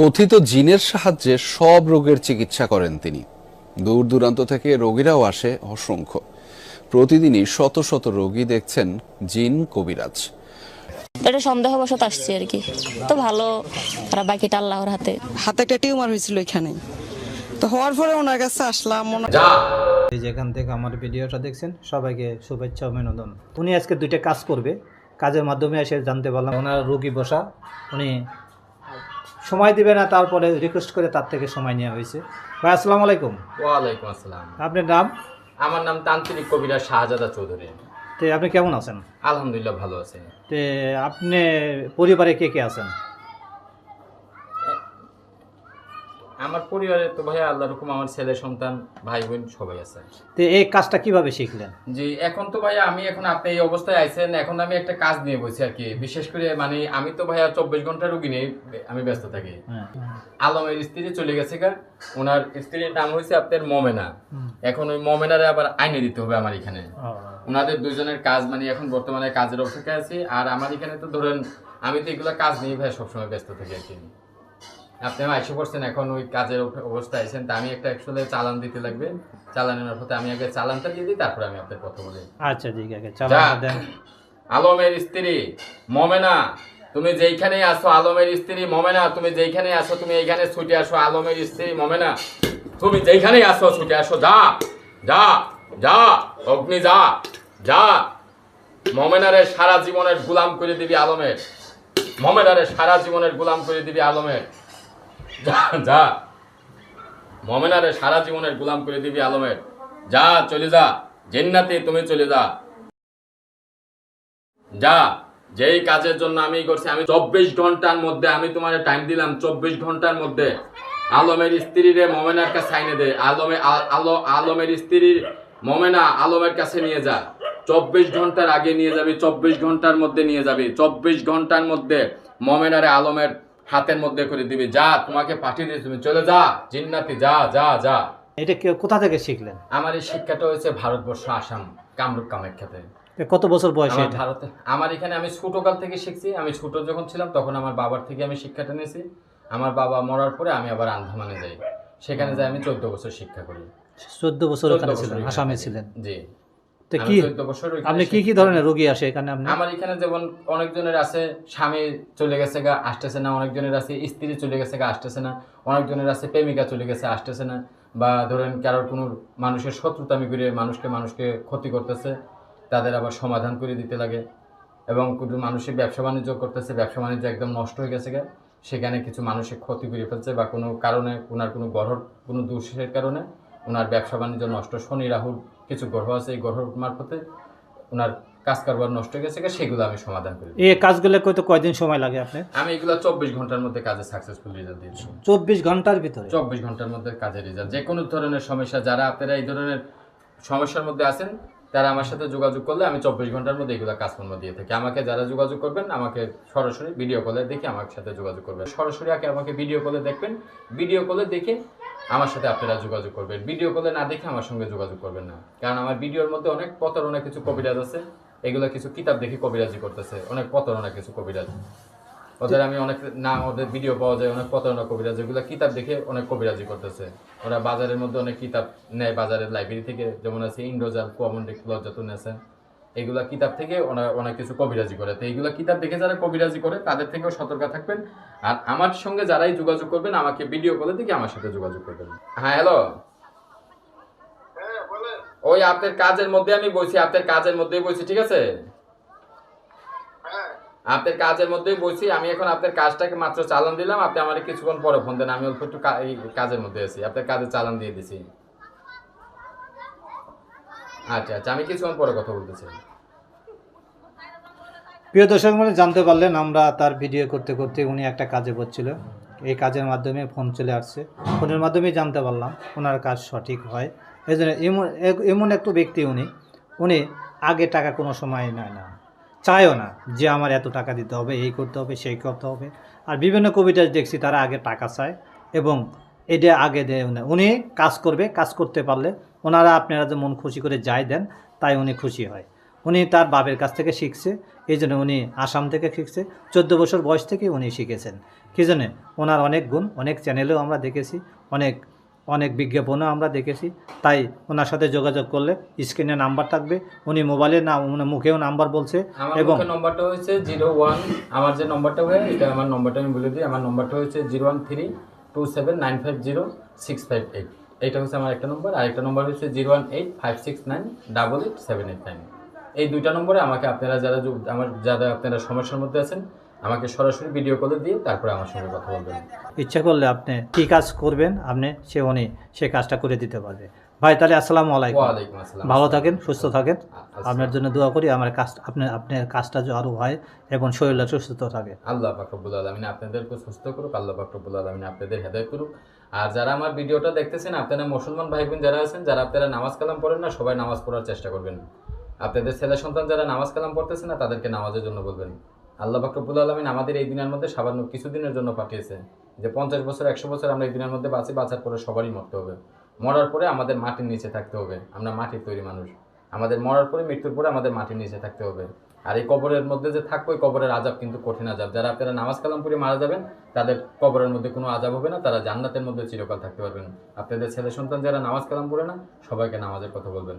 কথিত জিনের সাহায্যে সব রোগের চিকিৎসা করেন তিনি। দূর দূরান্ত থেকে রোগীরাও আসে অসংখ্য। প্রতিদিনই শত শত রোগী দেখছেন জিন কবিরাজ। এটা সন্দেহবশত আসছি আর কি। তো ভালো আর বাকিটা আল্লাহর হাতে। হাতে একটা টিউমার হয়েছিল এখানে। তো হওয়ার পরে ওনার কাছে আসলাম এই যেখান থেকে আমার ভিডিওটা দেখছেন সবাইকে শুভেচ্ছা ও বিনোদন উনি আজকে দুইটা কাজ করবে। কাজের মাধ্যমে এসে জানতে পারলাম ওনার রোগী বসা উনি সময় দিবে না তারপরে রিকোয়েস্ট করে তার থেকে সময় নেওয়া হয়েছে। ভাই আসসালামু আলাইকুম। ওয়ালাইকুম আসসালাম। আপনার নাম? আমার নাম তান্ত্রিক কবিরা শাহজাদা চৌধুরী। তে আপনি কেমন আছেন? আলহামদুলিল্লাহ ভালো আছেন তে আপনি পরিবারে কে কে আছেন? আমার পরিবারে তো ভাই আল্লাহ রকম আমার ছেলে সন্তান ভাই বোন সবাই আছে। তো এই কাজটা কীভাবে শিখলেন? জি এখন তো ভাই আমি এখন আপনি এই অবস্থায় আইছেন এখন আমি একটা কাজ নিয়ে বসি আর কি। বিশেষ করে মানে আমি তো ভাইয়া চব্বিশ ঘণ্টা রুগী নিয়ে আমি ব্যস্ত থাকি। হ্যাঁ। আলমের স্ত্রী চলে গেছে গা ওনার স্ত্রীর নাম হয়েছে আপনার মমেনা। এখন ওই মমেনারে আবার আইনে দিতে হবে আমার এখানে। ওনাদের দুজনের কাজ মানে এখন বর্তমানে কাজের অপেক্ষায় আছি আর আমার এখানে তো ধরেন আমি তো এগুলো কাজ নিয়ে ভাই সবসময় ব্যস্ত থাকি আর কি। আপনি আইসে পড়ছেন এখন ওই কাজের অব- অবস্থায় আছেন তা আমি একটা অ্যাকচুয়ালি চালান দিতে লাগবে। চালানের পথে আমি আগে চালানটা দিয়ে দিই তারপরে আমি আপনার কথা বলি। আচ্ছা ঠিক আছে চালান দেন। আলমের স্ত্রী মমেনা তুমি যেইখানে আসো আলমের স্ত্রী মমেনা তুমি যেইখানে আসো তুমি এইখানে ছুটে আসো আলমের স্ত্রী মমেনা তুমি যেইখানেই আসো ছুটে আসো যা যা যা অগ্নি যা যা। মমেনারে সারা জীবনের গুলাম করে দিবি আলমের। মমেনারে সারা জীবনের গুলাম করে দিবি আলমের। যা যা। মমেনারে সারা জীবনের গুলাম করে দিবি আলমের। যা, চলে যা। জেন্নাতে তুমি চলে যা। যা, যেই কাজের জন্য আমি করছি, আমি চব্বিশ ঘণ্টার মধ্যে আমি তোমার টাইম দিলাম, চব্বিশ ঘণ্টার মধ্যে। আলমের স্ত্রীরে মমেনার কাছে আইনে দে। আলমে আলো আলমের স্ত্রীর মমেনা আলমের কাছে নিয়ে যা। চব্বিশ ঘণ্টার আগে নিয়ে যাবি, চব্বিশ ঘণ্টার মধ্যে নিয়ে যাবি। চব্বিশ ঘণ্টার মধ্যে মমেনারে আলমের হাতের মধ্যে করে দিবি যা তোমাকে পাঠিয়ে দিয়ে তুমি চলে যা জিন্নাতি যা যা যা। এটা কে- কোথা থেকে শিখলেন? আমার এই শিক্ষাটা হয়েছে ভারতবর্ষ আসাম কামরূপ কামাখ্যাতে। কত বছর বয়সে ভারতে আমার এখানে আমি ছোটকাল থেকে শিখছি আমি ছোট যখন ছিলাম তখন আমার বাবার থেকে আমি শিক্ষাটা নিয়েছি। আমার বাবা মরার পরে আমি আবার আন্দামানে যাই। সেখানে যাই আমি চোদ্দ বছর শিক্ষা করি। চোদ্দ বছর ওখানে ছিলেন আসামে ছিলেন। জি। তো কি? 14 বছর ওইখানে আপনি কি কি ধরনের রোগী আসে এখানে আপনি আমার এখানে যেমন অনেকজনের আছে স্বামী চলে গেছে গা আসতেছে না। অনেকজনের আছে স্ত্রী চলে গেছে গা আসতেছে না। অনেকজনের আছে প্রেমিকা চলে গেছে আসতেছে না। বা ধরেন কারোর কোনো মানুষের শত্রুতামি করে মানুষকে মানুষকে ক্ষতি করতেছে তাদের আবার সমাধান করে দিতে লাগে। এবং কোনো মানুষের ব্যবসা বাণিজ্য করতেছে ব্যবসা বাণিজ্য একদম নষ্ট হয়ে গেছে গা। সেখানে কিছু মানুষের ক্ষতি করে ফেলছে বা কোনো কারণে ওনার কোনো গ্রহর কোনো দোষের কারণে ওনার ব্যবসা বাণিজ্য নষ্ট। শনি রাহুর কিছু গ্রহ আছে এই গ্রহ মারফতে ওনার কাজ কারবার নষ্ট হয়ে গেছে সেগুলো আমি সমাধান করি এই কাজগুলো কত কয়দিন সময় লাগে আপনি আমি এগুলো চব্বিশ ঘণ্টার মধ্যে কাজে সাকসেসফুল রেজাল্ট দিয়েছি চব্বিশ ঘণ্টার ভিতরে? চব্বিশ ঘণ্টার মধ্যে কাজের রেজাল্ট যে কোনো ধরনের সমস্যা যারা আপনারা এই ধরনের সমস্যার মধ্যে আছেন তারা আমার সাথে যোগাযোগ করলে আমি চব্বিশ ঘণ্টার মধ্যে এগুলো কাজকর্ম দিয়ে থাকি। আমাকে যারা যোগাযোগ করবেন আমাকে সরাসরি ভিডিও কলে দেখে আমার সাথে যোগাযোগ করবেন। সরাসরি আগে আমাকে ভিডিও কলে দেখবেন। ভিডিও কলে দেখে আমার সাথে আপনারা যোগাযোগ করবেন। ভিডিও কলে না দেখে আমার সঙ্গে যোগাযোগ করবেন না। কারণ আমার ভিডিওর মধ্যে অনেক প্রতারণা কিছু কবিরাজ আছে। এগুলো কিছু কিতাব দেখে কবিরাজি করতেছে। অনেক প্রতারণা কিছু কবিরাজ। ওদের আমি অনেক না, ওদের ভিডিও পাওয়া যায়, অনেক প্রতারণা কবিরাজ। এগুলো কিতাব দেখে অনেক কবিরাজি করতেছে। ওরা বাজারের মধ্যে অনেক কিতাব নেয় বাজারের লাইব্রেরি থেকে। যেমন আছে ইন্দ্রজাল কুয়ামন্ডিক লজ্জাতুন আছে এগুলা কিতাব থেকে অনেক কিছু কবিরাজি করে। তো এইগুলা কিতাব দেখে যারা কবিরাজি করে তাদের থেকেও সতর্ক থাকবেন। আর আমার সঙ্গে যারাই যোগাযোগ করবেন আমাকে ভিডিও কলে দেখে আমার সাথে যোগাযোগ করবেন। হ্যাঁ হ্যালো ওই আপনার কাজের মধ্যে আমি বলছি আপনার কাজের মধ্যেই বলছি ঠিক আছে? আপনার কাজের মধ্যেই বলছি আমি এখন আপনার কাজটাকে মাত্র চালান দিলাম আপনি আমার কিছুক্ষণ পরে ফোন দেন আমি অল্প একটু কাজের মধ্যে আছি আপনার কাজে চালান দিয়ে দিছি। আচ্ছা আচ্ছা আমি কিছুক্ষণ পরে কথা বলতেছি। প্রিয় দর্শক মানে জানতে পারলেন আমরা তার ভিডিও করতে করতে উনি একটা কাজে করছিল এই কাজের মাধ্যমে ফোন চলে আসছে। ফোনের মাধ্যমে জানতে পারলাম ওনার কাজ সঠিক হয়। এই জন্য এমন এমন একটু ব্যক্তি উনি। উনি আগে টাকা কোনো সময় নেয় না। চায়ও না যে আমার এত টাকা দিতে হবে, এই করতে হবে, সেই করতে হবে। আর বিভিন্ন কবিতা দেখছি তারা আগে টাকা চায় এবং এটা আগে দেয় না উনি কাজ করবে কাজ করতে পারলে ওনারা আপনারা যে মন খুশি করে যাই দেন তাই উনি খুশি হয়। উনি তার বাবের কাছ থেকে শিখছে এই জন্য উনি আসাম থেকে শিখছে। চোদ্দ বছর বয়স থেকে উনি শিখেছেন। কী জন্যে? ওনার অনেক গুণ অনেক চ্যানেলেও আমরা দেখেছি অনেক অনেক বিজ্ঞাপনও আমরা দেখেছি। তাই ওনার সাথে যোগাযোগ করলে স্ক্রিনে নাম্বার থাকবে উনি মোবাইলে না মুখেও নাম্বার বলছে এবং নম্বরটা হয়েছে জিরো ওয়ান আমার যে নম্বরটা হয় এটা আমার নম্বরটা আমি বলে দিই আমার নম্বরটা হচ্ছে zero one three two seven nine five zero six five eight এইটা হচ্ছে আমার একটা নম্বর আর একটা নম্বর হচ্ছে zero one eight five six nine double eight seven eight nine এই দুইটা নম্বরে আমাকে আপনারা যারা আমার যারা আপনারা সমস্যার মধ্যে আছেন আমাকে সরাসরি ভিডিও কলে দিয়ে তারপরে আমার সঙ্গে কথা বলবেন। ইচ্ছা করলে আপনি কী কাজ করবেন? আপনি সে উনি সে কাজটা করে দিতে পারবে। ভাই তাহলে আসসালামু আলাইকুম। ওয়ালাইকুম আসসালাম। ভালো থাকেন সুস্থ থাকেন। আপনার জন্য দোয়া করি আমার কাজ আপনার আপনার কাজটা যে আরও হয় এবং শরীরটা সুস্থ থাকে। আল্লাহ পাকরবুল আলমিন আপনাদেরকে সুস্থ করুক আল্লাহ পাকরবুল আলমিন আপনাদের হেদায়ত করুক। আর যারা আমার ভিডিওটা দেখতেছেন আপনারা মুসলমান ভাই বোন যারা আছেন যারা আপনারা নামাজ কালাম পড়েন না সবাই নামাজ পড়ার চেষ্টা করবেন। আপনাদের ছেলে সন্তান যারা নামাজ কালাম পড়তেছে না তাদেরকে নামাজের জন্য বলবেন। আল্লাহ পাকরবুল আলমিন আমাদের এই দিনের মধ্যে সামান্য কিছুদিনের জন্য পাঠিয়েছে যে পঞ্চাশ বছর, একশো বছর আমরা এই দিনের মধ্যে বাঁচি, বাঁচার পরে সবারই মরতে হবে। মরার পরে আমাদের মাটির নিচে থাকতে হবে। আমরা মাটির তৈরি মানুষ। আমাদের মরার পরে, মৃত্যুর পরে আমাদের মাটির নিচে থাকতে হবে। আর এই কবরের মধ্যে যে থাকব, এই কবরের আজাব কিন্তু কঠিন আজাব যারা আপনারা নামাজ কালাম পড়ে মারা যাবেন, তাদের কবরের মধ্যে কোনো আজাব হবে না। তারা জান্নাতের মধ্যে চিরকাল থাকতে পারবেন। আপনাদের ছেলে সন্তান যারা নামাজ কালাম পড়ে না, সবাইকে নামাজের কথা বলবেন।